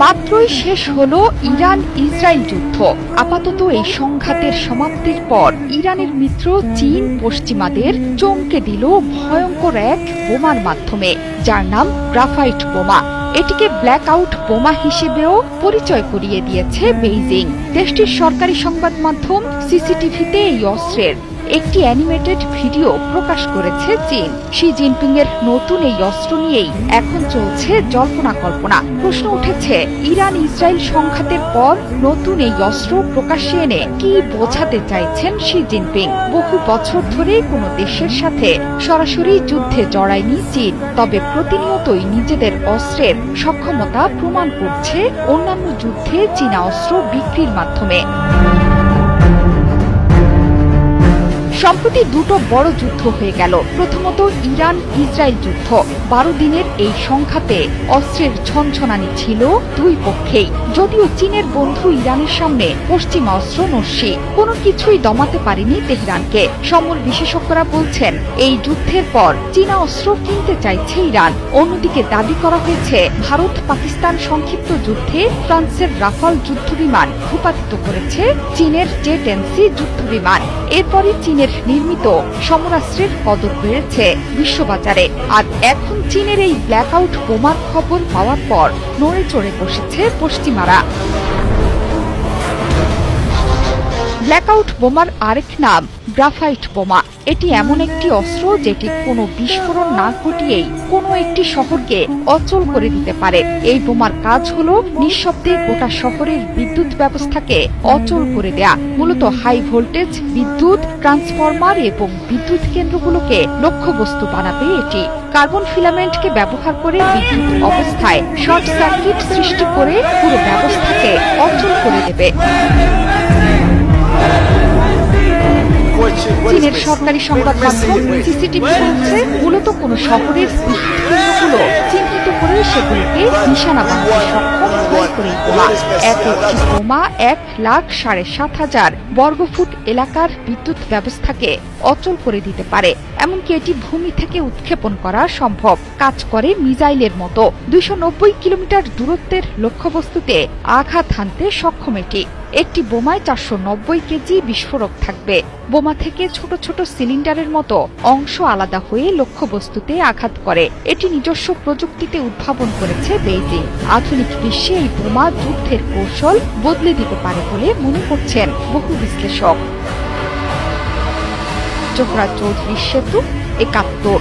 মাত্রই শেষ হলো ইরান ইসরায়েল যুদ্ধ। আপাতত এই সংঘাতের সমাপ্তির পর ইরানের মিত্র চীন পশ্চিমাদের চমকে দিল ভয়ঙ্কর এক বোমার মাধ্যমে, যার নাম গ্রাফাইট বোমা। এটিকে ব্ল্যাক আউট বোমা হিসেবেও পরিচয় করিয়ে দিয়েছে বেইজিং। দেশটির সরকারি সংবাদ মাধ্যম সিসিটিভিতে এই অস্ত্রের। একটি অ্যানিমেটেড ভিডিও প্রকাশ করেছে চীন শি জিনপিং এর নতুন এই অস্ত্র নিয়েই এখন চলছে জল্পনা কল্পনা। প্রশ্ন উঠেছে, ইরান ইসরায়েল সংঘাতের পর নতুন এই অস্ত্র প্রকাশ্যে এনে কি বোঝাতে চাইছেন শি জিনপিং? বহু বছর ধরে কোনো দেশের সাথে সরাসরি যুদ্ধে জড়ায়নি চীন, তবে প্রতিনিয়তই নিজেদের অস্ত্রের সক্ষমতা প্রমাণ করছে অন্যান্য যুদ্ধে চীনা অস্ত্র বিক্রির মাধ্যমে। সম্প্রতি দুটো বড় যুদ্ধ হয়ে গেল। প্রথমত ইরান ইসরায়েল যুদ্ধ। বারো দিনের এই সংঘাতে অস্ত্রের ছনছনানি ছিল দুই পক্ষেই। যদিও চীনের বন্ধু ইরানের সামনে পশ্চিমা অস্ত্র নস্যি, কোনো কিছুই দমাতে পারেনি তেহরানকে। সমর বিশেষজ্ঞরা বলছেন, এই যুদ্ধের পর চীনা অস্ত্র কিনতে চাইছে ইরান। অন্যদিকে দাবি করা হয়েছে, ভারত পাকিস্তান সংক্ষিপ্ত যুদ্ধে ফ্রান্সের রাফাল যুদ্ধবিমান ভূপাতিত করেছে চীনের জে টেন্সি যুদ্ধবিমান। এরপরই চীনের নির্মিত সমরাস্ত্রের কদর বেড়েছে বিশ্ববাজারে। আর এখন চীনের এই ব্ল্যাকআউট বোমার খবর পাওয়ার পর নড়ে চড়ে বসেছে পশ্চিমারা। ব্ল্যাকআউট বোমার আরেক নাম গ্রাফাইট বোমা। এটি এমন একটি অস্ত্র যেটি কোনো বিস্ফোরণ না ঘটিয়েই কোনো একটি শহরকে অচল করে দিতে পারে। এই বোমার কাজ হলো নিঃশব্দে গোটা শহরের বিদ্যুৎ ব্যবস্থাকে অচল করে দেয়া। মূলত হাই ভোল্টেজ বিদ্যুৎ ট্রান্সফরমার এবং বিদ্যুৎ কেন্দ্রগুলোকে লক্ষ্যবস্তু বানাবে এটি। কার্বন ফিলামেন্টকে ব্যবহার করে বিদ্যুৎ অবস্থায় শর্ট সার্কিট সৃষ্টি করে পুরো ব্যবস্থাকে অচল করে দেবে। চীনের সরকারি সংবাদ মাধ্যম সিসিটিভি বলছে, মূলত কোনো শহরের কেন্দ্রগুলো চিহ্নিত করে সেগুলোকে নিশানা বানাতে সক্ষম করে এক একটি বোমা এক লাখ সাড়ে সাত হাজার বর্গফুট এলাকার বিদ্যুৎ ব্যবস্থাকে অচল করে দিতে পারে। এমনকি এটি ভূমি থেকে উৎক্ষেপণ করা সম্ভব। কাজ করে মিজাইলের মতো। দুইশো নব্বই কিলোমিটার দূরত্বের লক্ষ্যবস্তুতে আঘাত হানতে সক্ষম এটি। একটি বোমায় চারশো নব্বই কেজি বিস্ফোরক থাকবে। বোমা থেকে ছোট ছোট সিলিন্ডারের মতো অংশ আলাদা হয়ে লক্ষ্যবস্তুতে আঘাত করে। এটি নিজস্ব প্রযুক্তিতে উদ্ভাবন করেছে বেইজিং। আধুনিক বিশ্বে এই বোমা যুদ্ধের কৌশল বদলে দিতে পারে বলে মনে করছেন বহু বিশ্লেষক। চোপড়া চৌধুরী সেতু একাত্তর।